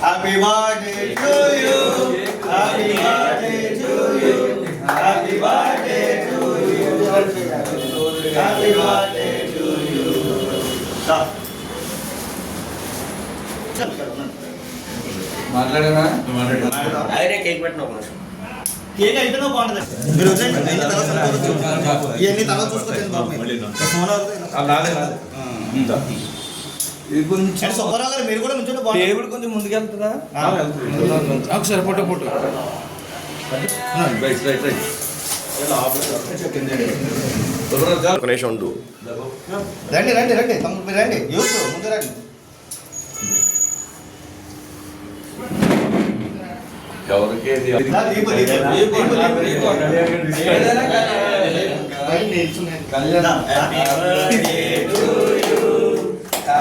Happy birthday to you happy birthday to you happy birthday to you happy birthday to you మాట్లాడనా? అదే cake పెట్టిన ఒక నిమిషం. Cake అయిపోయినా బాగుంటుంది. మీరు వచ్చేయండి ఇవన్నీ తర్వాత సరిపోతుంది ఇవన్నీ తర్వాత చూసుకొచ్చింది బాబు మీరు. సుబ్బారావు గారు మీరు కూడా బాగుంటుంది. టేబుల్ కొంచెం ముందుకెళ్తుందా? ఆ. ఒకసారి photo photo. Right right right. ఒక నిమిషం ఉండు. రండి రండి రండి. తమ్ముడు మీరు రండి. యూత్ ముందు రండి. ఎవరికి. కళ్యాణ్.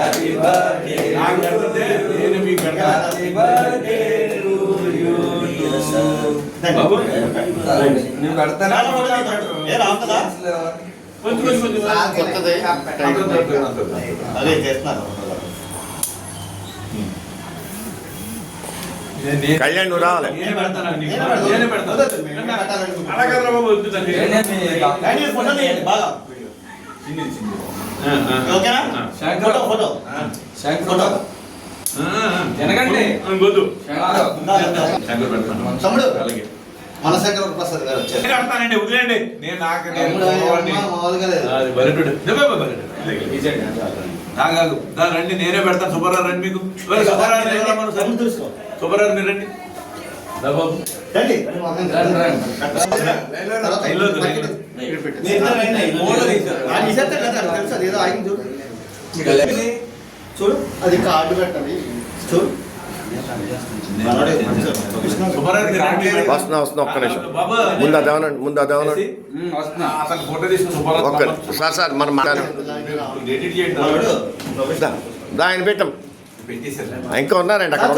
నా, happy birthday to you. Happy birthday happy birthday to you. బాబు నేను పెడతానా రావు కదా కొత్తది. అదే చేస్తున్నారు కళ్యాణ్ నువ్వు రావాలి పెడతాను. పెడతాను. బాగా ఓకేనా Shankar. Photo photo Shankar photo వెనకండి వద్దు శంకర్ తమ్ముడు మనశంకర ప్రసాద్ గారు వచ్చారు కడతానండి వదిలేండి నేను నాకు నేను తమ్ముడు, అమ్మ, మామూలుగా లేదు. అది బలెటుడు నాగాగు దా రండి నేనే పెడతాను సుబ్బారావు రండి మీకు సుబ్బారావు. సుబ్బారావు మీరు రండి బాబు రండి. చూడు. చూడు. అది కార్డు పెట్టాలి. చూడు. వస్తున్నా వస్తున్నా ఒక్క నిమిషం. బాబు ముందు అదేమనండి ముందు అదేమనండి ఒక్క సార్ సార్ మనం ఆయన పెట్టాం. ఇంకా ఉన్నారండి అక్కడ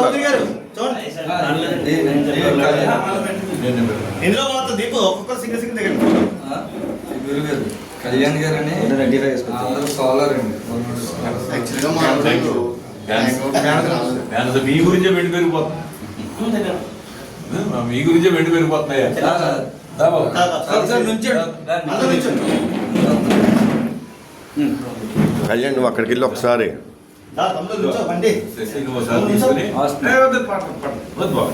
దీపు ఒక్కొక్కరు సింగల్ సింగల్ దగ్గర. కళ్యాణ్ గారు అని అందరూ సోలార్ అండి. మా గురించే వెండి పెరిగిపోతుంది మీ గురించే వెండి పెరిగిపోతున్నాయా. కళ్యాణ్ నువ్వు అక్కడికి వెళ్ళి ఒకసారి. దా, తమ్ముడు నిల్చో, బండి. శశి నువ్వు ఒకసారి తీసుకుని, ఏ, వద్దు, పట్టు, పట్టు. వద్దు బాబు.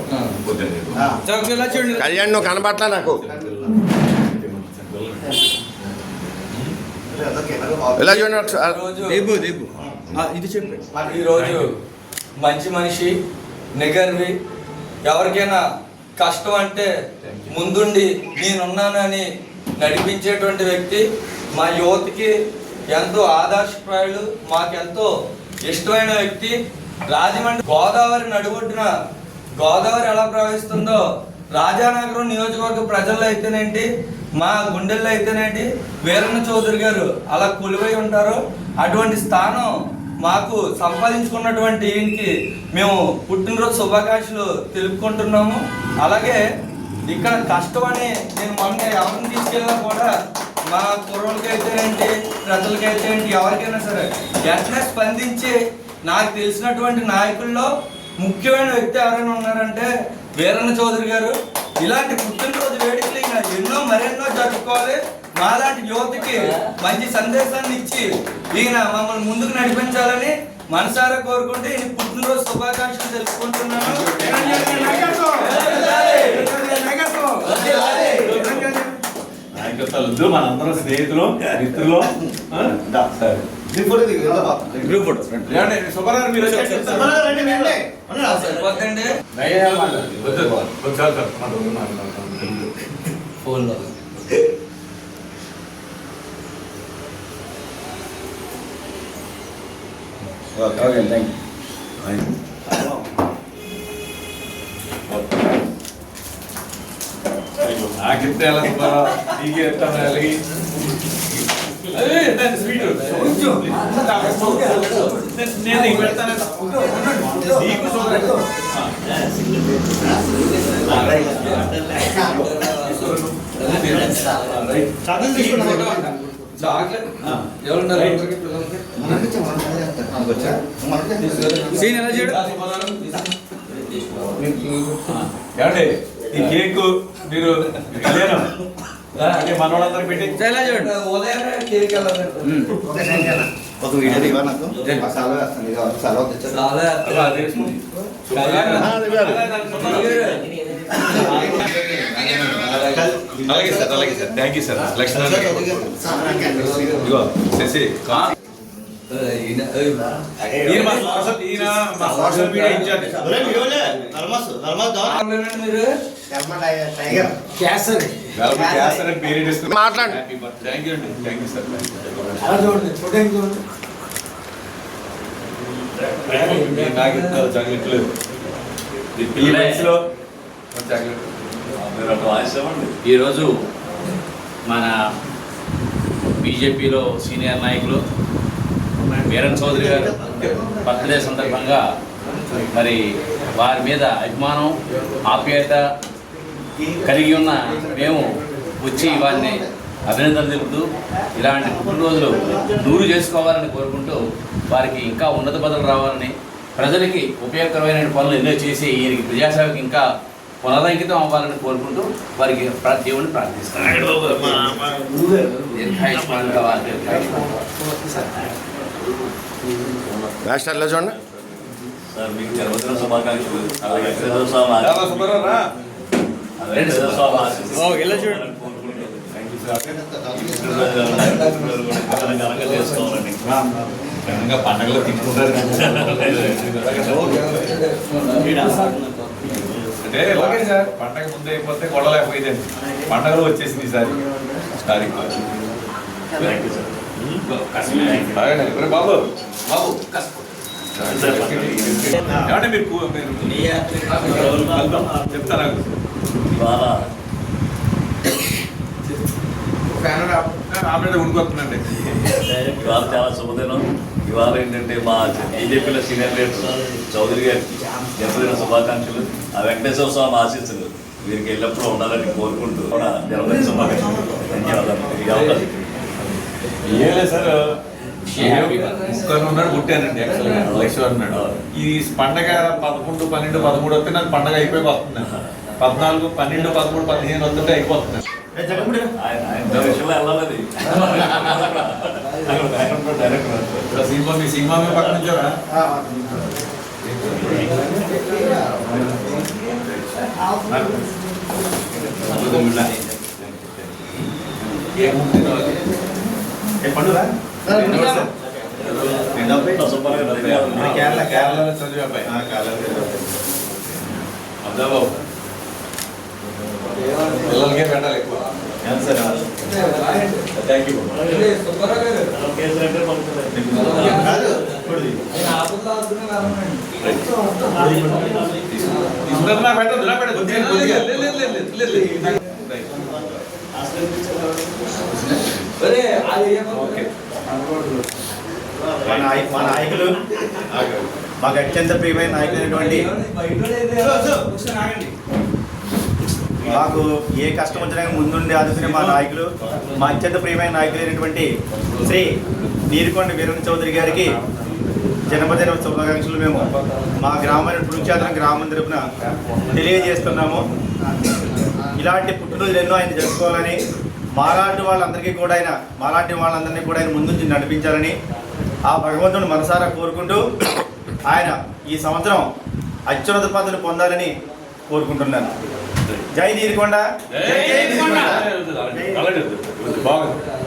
వద్దండి. ఆ. సార్ ఇలా చూడండి కళ్యాణ్ నువ్వు కనబట్లా నాకు ఇలా చూడండి? ఒకసారి ఇది ఈరోజు మంచి మనిషి నిగర్వి ఎవరికైనా కష్టం అంటే ముందుండి నేనున్నానని నడిపించేటువంటి వ్యక్తి మా యువతకి ఎంతో ఆదర్శప్రాయులు మాకెంతో ఇష్టమైన వ్యక్తి రాజమండ్రి గోదావరి నడుబొడ్డున గోదావరి ఎలా ప్రవహిస్తుందో రాజానగరం నియోజకవర్గ ప్రజల్లో అయితేనేంటి మా గుండెల్లో అయితేనేంటి? వీరన్న చౌదరి గారు అలా కొలువై ఉంటారు. అటువంటి స్థానం మాకు సంపాదించుకున్నటువంటి ఈయనకి మేము పుట్టినరోజు శుభాకాంక్షలు తెలుపుకుంటున్నాము. అలాగే ఇక్కడ కష్టం అని నేను మొన్న ఎవరిని తీసుకెళ్ళినా కూడా మా కుర్రోళ్ళకి అయితేనేంటి ప్రజలకి అయితేనేంటి ఎవరికైనా సరే వెంటనే స్పందించి నాకు తెలిసినటువంటి నాయకుల్లో ముఖ్యమైన వ్యక్తి ఎవరైనా ఉన్నారంటే వీరన్న చౌదరి గారు. ఇలాంటి పుట్టినరోజు ఎన్నో మరెన్నో జరుపుకోవాలి మాలాంటి యువతకి మంచి సందేశాన్ని ఇచ్చి ఈయన మమ్మల్ని ముందుకు నడిపించాలని మనసారా కోరుకుంటే ఈయన పుట్టినరోజు శుభాకాంక్షలు తెలుసుకుంటున్నాను నాయకత్వాలు మనందరం స్నేహితులు మిత్రులు. గ్రూప్ ఫోటో ఏమండి, సుబ్బారావు మీరు వచ్చేసి ఫోన్లో ఓకే థ్యాంక్ నాకిస్తే ఎలా సుబ్బారావు నీకు ఎత్తాను అలాగే నేను పెడతాను నీకు సీన్ ఎలా చేయడు ఏమండి ఈ కేక్ మీరు కళ్యాణం అంటే మన వాళ్ళందరూ పెట్టి ఎలా చూడండి ఉదయమే కేక్ వెళ్ళాలి ఒక వీడియో ఇవ్వ నాకు సెలవు వేస్తాను సెలవు. అలాగే సార్ అలాగే sir. Thank you sir Lakshman ఇదిగో శశి. మాట్లాడండి. థ్యాంక్ యూ అండి. థ్యాంక్ యూ సార్ నాకు ఇస్తారు చాక్లెట్లు ఈ చాక్లెట్ ఈరోజు మన బీజేపీలో సీనియర్ నాయకులు వీరన్ చౌదరి గారు బర్త్డే సందర్భంగా మరి వారి మీద అభిమానం ఆప్యాయత కలిగి ఉన్న మేము వచ్చి వారిని అభినందనలు తెలుపుతూ ఇలాంటి పుట్టినరోజులు నూరు చేసుకోవాలని కోరుకుంటూ వారికి ఇంకా ఉన్నత పదవులు రావాలని ప్రజలకి ఉపయోగకరమైన పనులు ఎన్నో చేసి ఈయనకి ప్రజాసేవకి ఇంకా పునరంకితం అవ్వాలని కోరుకుంటూ వారికి దేవుణ్ణి ప్రార్థిస్తాను. మాస్టర్లో చూడండి. పండగలో తిట్టుకుంటారు అంటే పండగ ముందు అయిపోతే గొడవలేకపోయిందండి పండగలో వచ్చేసింది ఈసారి తారీఖు సార్. ఒరే బాబు బాబు ఏమంటే మీరు కూ- ఇవాళ ఆల్రెడీ ఉండిపోతుందండి ఇవాళ చాలా శుభదినం. ఇవాళ ఏంటంటే మా బీజేపీలో సీనియర్ లీడర్ చౌదరి గారికి జన్మదిన శుభాకాంక్షలు ఆ వెంకటేశ్వర స్వామి ఆశీస్సులు వీరికి ఎల్లప్పుడూ ఉండాలని కోరుకుంటూ కూడా జన్మదిన శుభాకాంక్షలు. ధన్యవాదాలు. సార్. ఉన్నాడు పుట్టానండి ఉన్నాడు. ఈ పండగ పదకొండు పన్నెండు పదమూడు వస్తే నాకు పండగ అయిపోయి వస్తుంది. పద్నాలుగు పన్నెండు పదమూడు పదిహేను వస్తుంటే అయిపోతుంది. సినిమా మీ సినిమా మీ పక్కన సూపర్గా ధన్యవాదాలు కేరళ కేరళలో చదివే అబ్బాయి? పిల్లలకే పెట్టాలి ఎక్కువ. థ్యాంక్ యూ మా నాయ- మా నాయకులు. మాకు అత్యంత ప్రియమైన నాయకులైనటువంటి మాకు ఏ కష్టం వచ్చినా ముందుండి ఆదుకునే మా నాయకులు మా అత్యంత ప్రియమైన నాయకులు అయినటువంటి శ్రీ నీరుకొండ వీరణ చౌదరి గారికి జన్మదిన శుభాకాంక్షలు మేము మా గ్రామాన్ని పురుక్షేత్రం గ్రామం తరపున తెలియజేస్తున్నాము. ఇలాంటి పుట్టినరోజులు ఎన్నో ఆయన జరుపుకోవాలని మాలాంటి వాళ్ళందరికీ కూడా ఆయన మాలాంటి వాళ్ళందరినీ కూడా ఆయన ముందుంచి నడిపించాలని ఆ భగవంతుడు మనసారా కోరుకుంటూ ఆయన ఈ సంవత్సరం అత్యున్నత పదవిని పొందాలని కోరుకుంటున్నాను. జై నీరుకొండ జై జై నీరుకొండ అలాగే బాగుంది